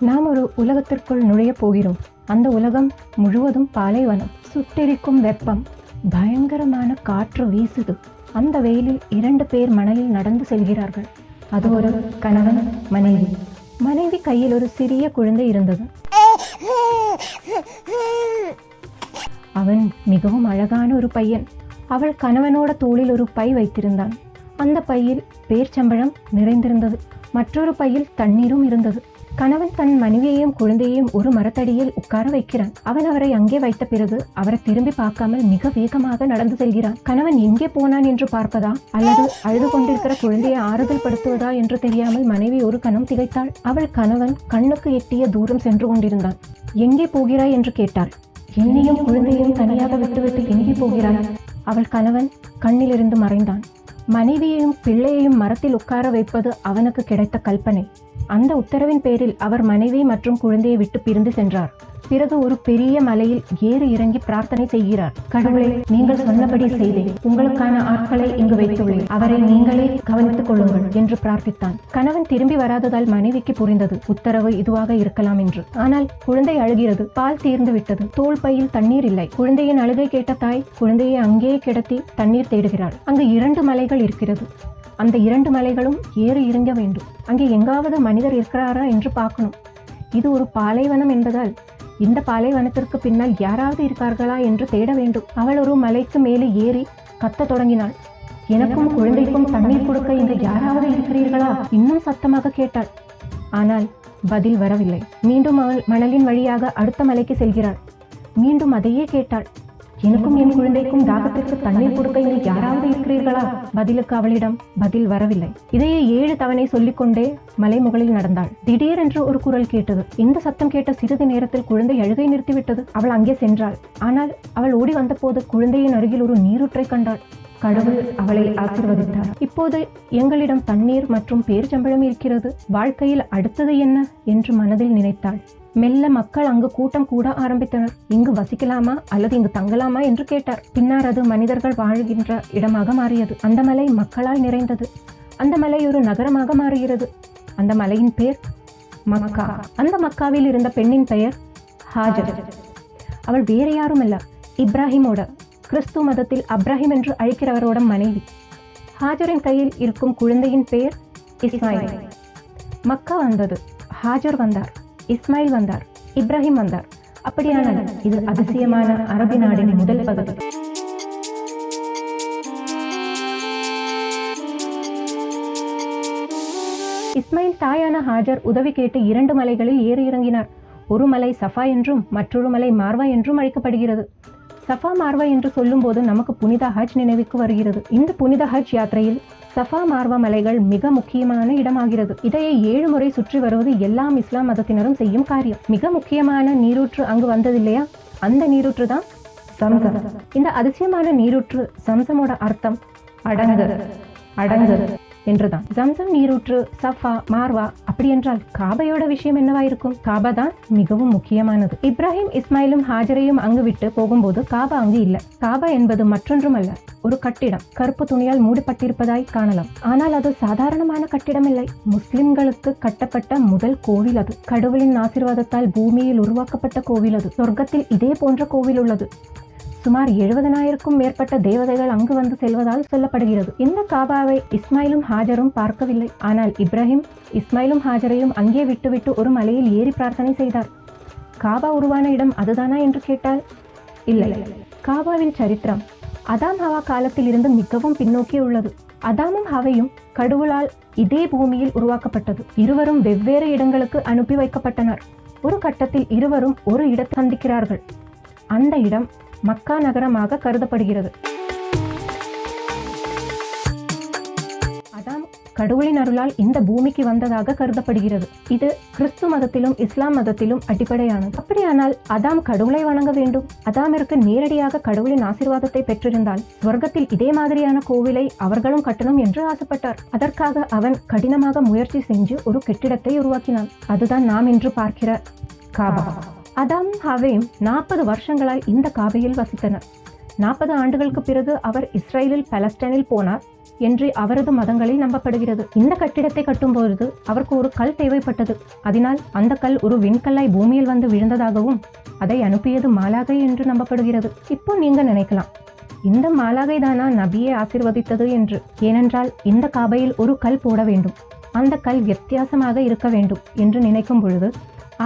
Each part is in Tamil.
நாம் ஒரு உலகத்திற்குள் நுழையப் போகிறோம். அந்த உலகம் முழுவதும் பாலைவனம். சுட்டெரிக்கும் வெப்பம். பயங்கரமான காற்று வீசுது. அந்த வெயிலில் இரண்டு பேர் மணலில் நடந்து செல்கிறார்கள். அது ஒரு கணவன் மனைவி. மனைவி கையில் ஒரு சிறிய குழந்தை இருந்தது. அவன் மிகவும் அழகான ஒரு பையன். அவள் கணவனோட தோளில் ஒரு பை வைத்திருந்தான். அந்த பையில் பேர்ச்சம்பழம் நிறைந்திருந்தது. மற்றொரு பையில் தண்ணீரும் இருந்தது. கணவன் தன் மனைவியையும் குழந்தையையும் ஒரு மரத்தடியில் உட்கார வைக்கிறான். அவன் அவரை அங்கே வைத்த பிறகு அவரை திரும்பி பார்க்காமல் மிக வேகமாக நடந்து செல்கிறான். கணவன் எங்கே போனான் என்று பார்ப்பதா? அல்லது அழுது கொண்டிருக்கிற குழந்தையை ஆறுதல் படுத்துவதா என்று தெரியாமல் மனைவி ஒரு கணம் திகைத்தாள். அவள் கணவன் கண்ணுக்கு எட்டிய தூரம் சென்று கொண்டிருந்தான். எங்கே போகிறாய்? என்று கேட்டாள். என்னையும் குழந்தையையும் தனியாக விட்டுவிட்டு எங்கே போகிறாள் அவள் கணவன் கண்ணிலிருந்து மறைந்தான். மனைவியையும் பிள்ளையையும் மரத்தில் உட்கார வைப்பது அவனுக்கு கிடைத்த கல்பனை. அந்த உத்தரவின் பேரில் அவர் மனைவி மற்றும் குழந்தையை விட்டு பிரிந்து சென்றார். பிறகு ஒரு பெரிய மலையில் ஏறு இறங்கி பிரார்த்தனை செய்கிறார். கடவுளே நீங்கள் சொன்னபடி செய்தேன். உங்களுக்கான ஆட்களை இங்கு வைத்துள்ளேன். அவரை நீங்களே கவனித்துக் கொள்ளுங்கள் என்று பிரார்த்தித்தான். கணவன் திரும்பி வராததால் மனைவிக்கு புரிந்தது உத்தரவு இதுவாக இருக்கலாம் என்று. ஆனால் குழந்தை அழுகிறது பால் தீர்ந்து விட்டது. தோல் பையில் தண்ணீர் இல்லை. குழந்தையின் அழுகை கேட்ட தாய் குழந்தையை அங்கேயே கிடத்தி தண்ணீர் தேடுகிறாள். அங்கு இரண்டு மலைகள் இருக்கிறது. அந்த இரண்டு மலைகளும் ஏறி இறங்க வேண்டும். அங்கே எங்காவது மனிதர் இருக்கிறாரா என்று பார்க்கணும். இது ஒரு பாலைவனம் என்பதால் இந்த பாலைவனத்திற்கு பின்னால் யாராவது இருக்கார்களா என்று தேட வேண்டும். அவள் ஒரு மலைக்கு மேலே ஏறி கத்தத் தொடங்கினாள். எனக்கும் குழந்தைக்கும் தண்ணீர் கொடுக்க இங்கு யாராவது இருக்கிறீர்களா? இன்னும் சத்தமாக கேட்டாள். ஆனால் பதில் வரவில்லை. மீண்டும் அவள் மணலின் வழியாக அடுத்த மலைக்கு செல்கிறாள். மீண்டும் அதையே கேட்டாள். எனக்கும் என் குழந்தைக்கும் தாகத்திற்கு தண்ணீர் கொடுக்க இங்கு யாராவது இருக்கிறீர்களா? பதிலுக்கு அவளிடம் பதில் வரவில்லை. இதையே ஏழு தவணை சொல்லிக்கொண்டே மலைமுகளில் நடந்தாள். திடீரென்று ஒரு குரல் கேட்டது. இந்த சத்தம் கேட்ட சிறிது நேரத்தில் குழந்தை அழுகை நிறுத்திவிட்டது. அவள் அங்கே சென்றாள். ஆனால் அவள் ஓடி வந்தபோது குழந்தையின் அருகில் ஒரு நீரூற்றை கண்டாள். கடவுள் அவளை ஆசிர்வதித்தார். இப்போது எங்களிடம் தண்ணீர் மற்றும் பேர்ச்சம்பழம் இருக்கிறது. வாழ்க்கையில் அடுத்தது என்ன? என்று மனதில் நினைத்தாள். மெல்ல மக்கள் அங்கு கூட்டம் கூட ஆரம்பித்தனர். இங்கு வசிக்கலாமா? அல்லது இங்கு தங்கலாமா? என்று கேட்டார். பின்னர் அது மனிதர்கள் வாழ்கின்ற இடமாக மாறியது. அந்த மலை மக்களால் நிறைந்தது. அந்த மலை ஒரு நகரமாக மாறுகிறது. அந்த மலையின் பெயர் மக்கா. அந்த மக்காவில் இருந்த பெண்ணின் பெயர் ஹாஜர். அவள் வேற யாரும் அல்ல இப்ராஹிமோட கிறிஸ்து மதத்தில் அப்ராஹிம் என்று அழைக்கிறவரோட மனைவி. ஹாஜரின் கையில் இருக்கும் குழந்தையின் பெயர் இஸ்மாயில். மக்கா வந்தது. ஹாஜர் வந்தார். இஸ்மாயில் வந்தார் இப்ராஹிம் வந்தார். அப்படியானால் இது அதிசயமான அரபி நாடின் முதல் பகுதி. இஸ்மாயில் தாயான ஹாஜர் உதவி கேட்டு இரண்டு மலைகளில் ஏறி இறங்கினார் ஒரு மலை சஃபா என்றும் மற்றொரு மலை மார்வா என்றும் அழைக்கப்படுகிறது. சஃபா மார்வா என்று சொல்லும்போது நமக்கு புனித ஹஜ் நினைவுக்கு வருகிறது. இந்த புனித ஹஜ் யாத்திரையில் சஃபா மார்வா மலைகள் மிக முக்கியமான இடமாகிறது. இதையே ஏழு முறை சுற்றி வருவது எல்லாம் இஸ்லாம் மதத்தினரும் செய்யும் காரியம். மிக முக்கியமான நீரூற்று அங்கு வந்ததில்லையா? அந்த நீரூற்று தான் சம்சம். இந்த அதிசயமான நீரூற்று சம்சமோட அர்த்தம் அடங்கு. அடங்கு. என்றுதான். ஜம்சம் நீரூற்று சஃபா மார்வா அப்படி என்றால் காபையோட விஷயம் என்னவாயிருக்கும்? காபா தான் மிகவும் முக்கியமானது. இப்ராஹிம் இஸ்மாயிலும் ஹாஜரையும் அங்கு விட்டு போகும்போது காபா அங்கு இல்லை. காபா என்பது மற்றொன்றுமல்ல ஒரு கட்டிடம். கருப்பு துணியால் மூடப்பட்டிருப்பதாய் காணலாம். ஆனால் அது சாதாரணமான கட்டிடம் இல்லை முஸ்லிம்களுக்கு கட்டப்பட்ட முதல் கோவில் அது. கடவுளின் ஆசீர்வாதத்தால் பூமியில் உருவாக்கப்பட்ட கோவில் அது. சொர்க்கத்தில் இதே போன்ற கோவில் உள்ளது. சுமார் எழுபதனாயிரக்கும் மேற்பட்ட தேவதைகள் அங்கு வந்து செல்வதால் சொல்லப்படுகிறது. இந்த காபாவை இஸ்மாயிலும் ஹாஜரும் பார்க்கவில்லை. ஆனால் இப்ராஹிம் இஸ்மாயிலும் ஹாஜரையும் அங்கே விட்டுவிட்டு ஒரு மலையில் ஏறி பிரார்த்தனை செய்தார். காபா உருவான இடம் அதுதானா என்று கேட்டால் இல்லை. காபாவின் சரித்திரம் அதாம் ஹவா காலத்தில் இருந்து மிகவும் பின்னோக்கி உள்ளது. அதாமும் ஹவையும் கடவுளால் இதே பூமியில் உருவாக்கப்பட்டது. இருவரும் வெவ்வேறு இடங்களுக்கு அனுப்பி வைக்கப்பட்டனர். ஒரு கட்டத்தில் இருவரும் ஒரு இடத்தை சந்திக்கிறார்கள். அந்த இடம் மக்கா நகரமாக கருதப்படுகிறது. அதாம் கடவுளின் அருளால் இந்த பூமிக்கு வந்ததாக கருதப்படுகிறது. இது கிறிஸ்து மதத்திலும் இஸ்லாம் மதத்திலும் அடிப்படையானது. அப்படியானால் அதாம் கடவுளை வணங்க வேண்டும். அதாமிற்கு நேரடியாக கடவுளின் ஆசிர்வாதத்தை பெற்றிருந்தால் சொர்க்கத்தில் இதே மாதிரியான கோவிலை அவர்களும் கட்டணும் என்று ஆசைப்பட்டார். அதற்காக அவன் கடினமாக முயற்சி செஞ்சு ஒரு கெட்டிடத்தை உருவாக்கினான். அதுதான் நாம் இன்று பார்க்கிற காபா. அதாம் ஹவேம் நாற்பது வருஷங்களாய் இந்த காபையில் வசித்தனர். நாற்பது ஆண்டுகளுக்கு பிறகு அவர் இஸ்ரேலில் பலஸ்டைனில் போனார் என்று அவரது மதங்களில் நம்பப்படுகிறது. இந்த கட்டிடத்தை கட்டும்பொழுது அவருக்கு ஒரு கல் தேவைப்பட்டது. அதனால் அந்த கல் ஒரு விண்கல்லாய் பூமியில் வந்து விழுந்ததாகவும் அதை அனுப்பியது மாலாகை என்று நம்பப்படுகிறது. இப்போ நீங்க நினைக்கலாம் இந்த மாலாகை தானா நபியை ஆசிர்வதித்தது என்று. ஏனென்றால் இந்த காபையில் ஒரு கல் போட வேண்டும். அந்த கல் வித்தியாசமாக இருக்க வேண்டும் என்று நினைக்கும் பொழுது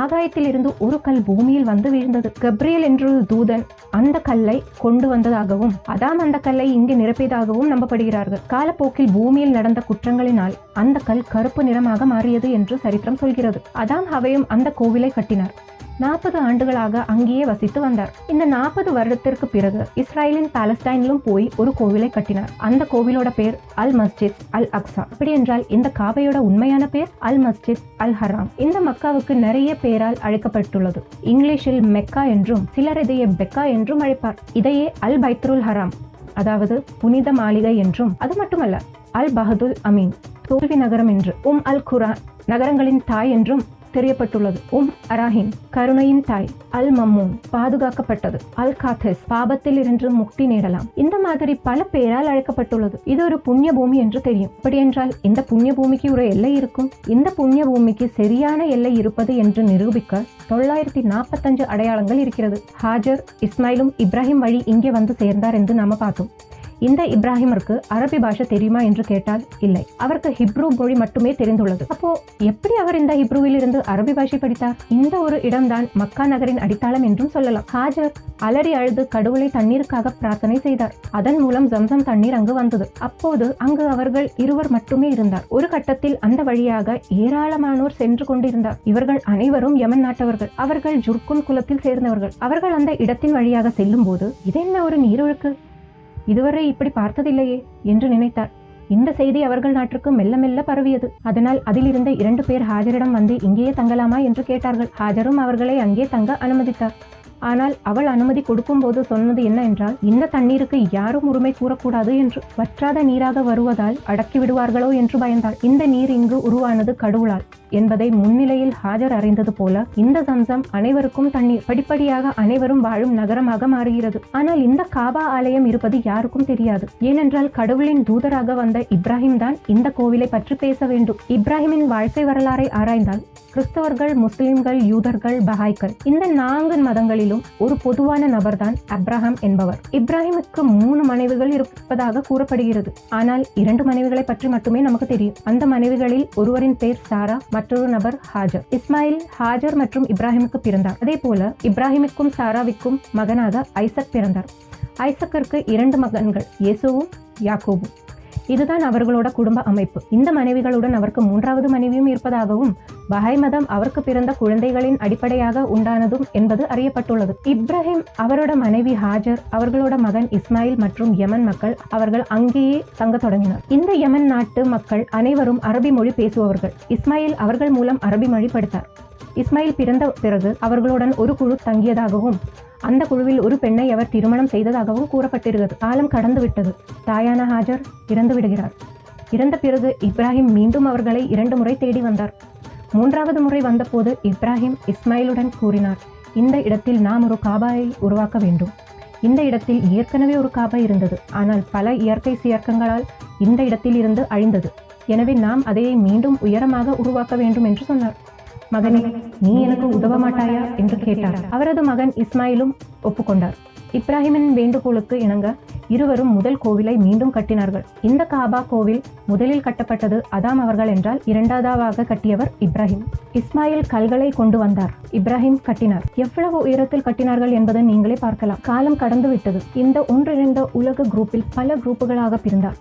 ஆகாயத்தில் இருந்து ஒரு கல் பூமியில் வந்து விழுந்தது. கப்ரியல் என்று தூதன் அந்த கல்லை கொண்டு வந்ததாகவும் அதாம் அந்த கல்லை இங்கு நிரப்பியதாகவும் நம்பப்படுகிறார்கள். காலப்போக்கில் பூமியில் நடந்த குற்றங்களினால் அந்த கல் கருப்பு நிறமாக மாறியது என்று சரித்திரம் சொல்கிறது. அதாம் ஹவையும் அந்த கோவிலை கட்டினார். நாற்பது ஆண்டுகளாக அங்கேயே வசித்து வந்தார். இந்த நாற்பது வருடத்திற்கு பிறகு இஸ்ரேலின் பாலஸ்டைனிலும் போய் ஒரு கோவிலை கட்டினார். அந்த கோவிலோட பேர் அல் மஸ்ஜித் அல் அக்ஸா அப்படி என்றால் இந்த காபையோட உண்மையான பேர் அல் மஸ்ஜித் அல் ஹராம். இந்த மக்காவுக்கு நிறைய பேரால் அழைக்கப்பட்டுள்ளது. இங்கிலீஷில் மெக்கா என்றும் சிலர் இதையே பெக்கா என்றும் அழைப்பார். இதையே அல் பைத்ருல் ஹராம் அதாவது புனித மாளிகை என்றும் அது மட்டுமல்ல அல் பஹதுல் அமீன் தோல்வி நகரம் என்று உம் அல் குரா நகரங்களின் தாய் என்றும் தெரியப்பட்டுள்ளது. உம் அராஹிம் கருணையின் தாய் அல் மம்மூன் பாதுகாக்கப்பட்டது. அல் காத்தஸ் பாபத்தில் இருந்து முக்தி நேடலாம் இந்த மாதிரி பல பேரால் அழைக்கப்பட்டுள்ளது. இது ஒரு புண்ணிய பூமி என்று தெரியும். அப்படி என்றால் இந்த புண்ணிய பூமிக்கு ஒரு எல்லை இருக்கும். இந்த புண்ணிய பூமிக்கு சரியான எல்லை இருப்பது என்று நிரூபிக்க தொள்ளாயிரத்தி நாற்பத்தஞ்சு அடையாளங்கள் இருக்கிறது. ஹாஜர் இஸ்மாயிலும் இப்ராஹிம் வழி இங்கே வந்து சேர்ந்தார் என்று நாம பார்த்தோம். இந்த இப்ராஹிமிற்கு அரபி பாஷை தெரியுமா என்று கேட்டால் இல்லை. அவருக்கு ஹிப்ரூ மொழி மட்டுமே தெரிந்துள்ளது. அப்போ எப்படி அவர் இந்த ஹிப்ரூவில் இருந்து அரபி பாஷை படித்தார்? இந்த ஒரு இடம்தான் மக்கா நகரின் அடித்தளம் என்றும் சொல்லலாம். ஹாஜர் அலறி அழுது கடவுளை தண்ணீருக்காக பிரார்த்தனை செய்தார். அதன் மூலம் ஜம்சம் தண்ணீர் அங்கு வந்தது. அப்போது அங்கு அவர்கள் இருவர் மட்டுமே இருந்தார். ஒரு கட்டத்தில் அந்த வழியாக ஏராளமானோர் சென்று கொண்டிருந்தார். இவர்கள் அனைவரும் யமன் நாட்டவர்கள். அவர்கள் ஜுர்குன் குலத்தில் சேர்ந்தவர்கள். அவர்கள் அந்த இடத்தின் வழியாக செல்லும் போது இதென்ன ஒரு நீரொழுக்கு? இதுவரை இப்படி பார்த்ததில்லையே என்று நினைத்தார். இந்த செய்தி அவர்கள் நாட்டிற்கு மெல்ல மெல்ல பரவியது. அதனால் அதில் இருந்த இரண்டு பேர் ஹாஜரிடம் வந்து இங்கேயே தங்கலாமா என்று கேட்டார்கள். ஹாஜரும் அவர்களை அங்கே தங்க அனுமதித்தார். ஆனால் அவள் அனுமதி கொடுக்கும்போது சொன்னது என்ன என்றால் இந்த தண்ணீருக்கு யாரும் உரிமை கூறக்கூடாது என்று. வற்றாத நீராக வருவதால் அடக்கி விடுவார்களோ என்று பயந்தாள். இந்த நீர் இங்கு உருவானது கடவுளால். என்பதை முன்னிலையில் ஹாஜர் அறிந்தது போல இந்த சம்சம் அனைவருக்கும் தண்ணீர் படிப்படியாக அனைவரும் வாழும் நகரமாக மாறுகிறது. ஆனால் இந்த காபா ஆலயம் இருப்பது யாருக்கும் தெரியாது. ஏனென்றால் கடவுளின் தூதராக வந்த இப்ராஹிம் தான் இந்த கோவிலை பற்றி பேச வேண்டும். இப்ராஹிமின் வாழ்க்கை வரலாறை ஆராய்ந்தால் கிறிஸ்தவர்கள் முஸ்லிம்கள் யூதர்கள் பஹாய்கள் இந்த நான்கு மதங்களிலும் ஒரு பொதுவான நபர்தான் அப்ராஹாம் என்பவர். இப்ராஹிமுக்கு மூணு மனைவிகள் இருப்பதாக கூறப்படுகிறது. ஆனால் இரண்டு மனைவிகளை பற்றி மட்டுமே நமக்கு தெரியும். அந்த மனைவிகளில் ஒருவரின் பேர் சாரா மற்றொரு நபர் ஹாஜர். இஸ்மாயில் ஹாஜர் மற்றும் இப்ராஹிமுக்கு பிறந்தார். அதே போல இப்ராஹிமுக்கும் சாராவிற்கும் மகனாக ஐசக் பிறந்தார். ஐசக்கிற்கு இரண்டு மகன்கள் இயேசுவும் யாக்கோவும் இதுதான் அவர்களோட குடும்ப அமைப்பு. இந்த மனைவிகளுடன் அவருக்கு மூன்றாவது மனைவியும் இருப்பதாகவும் பஹாய் மதம் அவருக்கு பிறந்த குழந்தைகளின் அடிப்படையாக உண்டானதும் என்பது அறியப்பட்டுள்ளது. இப்ராஹிம் அவரோட மனைவி ஹாஜர் அவர்களோட மகன் இஸ்மாயில் மற்றும் யமன் மக்கள் அவர்கள் அங்கேயே தங்க தொடங்கினர். இந்த யமன் நாட்டு மக்கள் அனைவரும் அரபி மொழி பேசுபவர்கள். இஸ்மாயில் அவர்கள் மூலம் அரபி மொழி படித்தார் இஸ்மாயில் பிறந்த பிறகு அவர்களுடன் ஒரு குழு தங்கியதாகவும் அந்த குழுவில் ஒரு பெண்ணை அவர் திருமணம் செய்ததாகவும் கூறப்பட்டிருக்கிறது காலம் கடந்து விட்டது தாயான ஹாஜர் இறந்து விடுகிறார். இறந்த பிறகு இப்ராஹிம் மீண்டும் அவர்களை இரண்டு முறை தேடி வந்தார். மூன்றாவது முறை வந்தபோது இப்ராஹிம் இஸ்மாயிலுடன் கூறினார் இந்த இடத்தில் நாம் ஒரு காபாயை உருவாக்க வேண்டும். இந்த இடத்தில் ஏற்கனவே ஒரு காபா இருந்தது. ஆனால் பல இயற்கை சியர்க்கங்களால் இந்த இடத்தில் இருந்து அழிந்தது. எனவே நாம் அதை மீண்டும் உயரமாக உருவாக்க வேண்டும் என்று சொன்னார். மகனே நீ எனக்கு உதவ மாட்டாயா என்று கேட்டார். அவரது மகன் இஸ்மாயிலும் ஒப்புக்கொண்டார். இப்ராஹிமின் வேண்டுகோளுக்கு இணங்க இருவரும் முதல் கோவிலை மீண்டும் கட்டினார்கள். இந்த காபா கோவில் முதலில் கட்டப்பட்டது அதாம் அவர்கள் என்றால் இரண்டாவதாக கட்டியவர் இப்ராஹிம். இஸ்மாயில் கல்களை கொண்டு வந்தார். இப்ராஹிம் கட்டினார். எவ்வளவு உயரத்தில் கட்டினார்கள் என்பதை நீங்களே பார்க்கலாம். காலம் கடந்து விட்டது இந்த ஒன்றிணைந்த உலக குரூப்பில் பல குரூப்புகளாக பிரிந்தார்.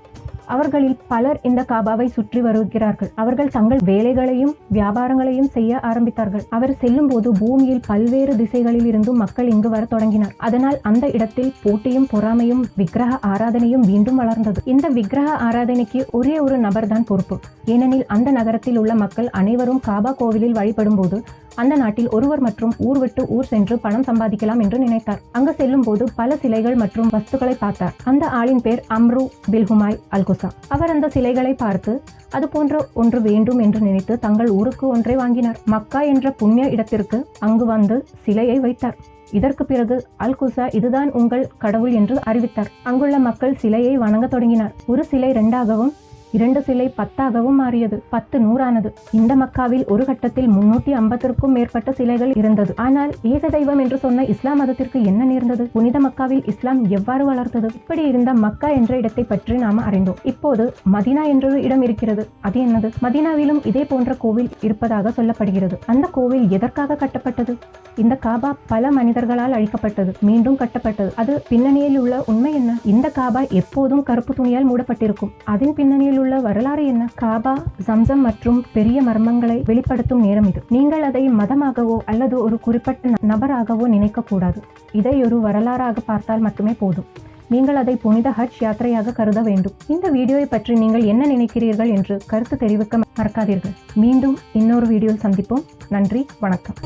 அவர்களில் பலர் இந்த காபாவை சுற்றி வருகிறார்கள். அவர்கள் தங்கள் வேலைகளையும் வியாபாரங்களையும் செய்ய ஆரம்பித்தார்கள். அவர் செல்லும் போது பூமியில் பல்வேறு திசைகளில் இருந்தும் மக்கள் இங்கு வர தொடங்கினார். அதனால் அந்த இடத்தில் போட்டியும் பொறாமையும் விக்கிரக ஆராதனையும் மீண்டும் வளர்ந்தது. இந்த விக்கிரக ஆராதனைக்கு ஒரே ஒரு நபர் தான் பொறுப்பு. ஏனெனில் அந்த நகரத்தில் உள்ள மக்கள் அனைவரும் காபா கோவிலில் வழிபடும் போது அந்த நாட்டில் ஒருவர் மற்றும் ஊர் விட்டு ஊர் சென்று பணம் சம்பாதிக்கலாம் என்று நினைத்தார். அங்கு செல்லும் போது பல சிலைகள் மற்றும் வஸ்துக்களை பார்த்தார். அந்த ஆளின் பேர் அம்ரு பில்ஹுமாய் அல்குசா. அவர் அந்த சிலைகளை பார்த்து அது போன்ற ஒன்று வேண்டும் என்று நினைத்து தங்கள் ஊருக்கு ஒன்றை வாங்கினார். மக்கா என்ற புண்ணிய இடத்திற்கு அங்கு வந்து சிலையை வைத்தார். இதற்கு பிறகு அல்குசா இதுதான் உங்கள் கடவுள் என்று அறிவித்தார். அங்குள்ள மக்கள் சிலையை வணங்க தொடங்கினார். ஒரு சிலை இரண்டாகவும் இரண்டு சிலை பத்தாகவும் மாறியது பத்து நூறானது. இந்த மக்காவில் ஒரு கட்டத்தில் முன்னூத்தி ஐம்பத்திற்கும் மேற்பட்ட சிலைகள் இருந்தது. ஆனால் ஏக தெய்வம் என்று சொன்ன இஸ்லாம் மதத்திற்கு என்ன நேர்ந்தது? புனித மக்காவில் இஸ்லாம் எவ்வாறு வளர்த்தது? இப்படி இருந்த மக்கா என்ற இடத்தை பற்றி நாம் அறிந்தோம். இப்போது மதினா என்றொரு இடம் இருக்கிறது. அது என்னது? மதினாவிலும் இதே போன்ற கோவில் இருப்பதாக சொல்லப்படுகிறது. அந்த கோவில் எதற்காக கட்டப்பட்டது? இந்த காபா பல மனிதர்களால் அழிக்கப்பட்டது. மீண்டும் கட்டப்பட்டது. அது பின்னணியில் உள்ள உண்மை என்ன? இந்த காபா எப்போதும் கருப்பு துணியால் மூடப்பட்டிருக்கும். அதன் பின்னணியில் உள்ள வரலாறு என்ன? காபா சம்சம் மற்றும் பெரிய மர்மங்களை வெளிப்படுத்தும் நேரம் இது. நீங்கள் அதை மதமாகவோ அல்லது ஒரு குறிப்பிட்ட நபராகவோ நினைக்க கூடாது இதை ஒரு வரலாறாக பார்த்தால் மட்டுமே போதும். நீங்கள் அதை புனித ஹஜ் யாத்திரையாக கருத வேண்டும். இந்த வீடியோவை பற்றி நீங்கள் என்ன நினைக்கிறீர்கள் என்று கருத்து தெரிவிக்க மறக்காதீர்கள். மீண்டும் இன்னொரு வீடியோ சந்திப்போம். நன்றி வணக்கம்.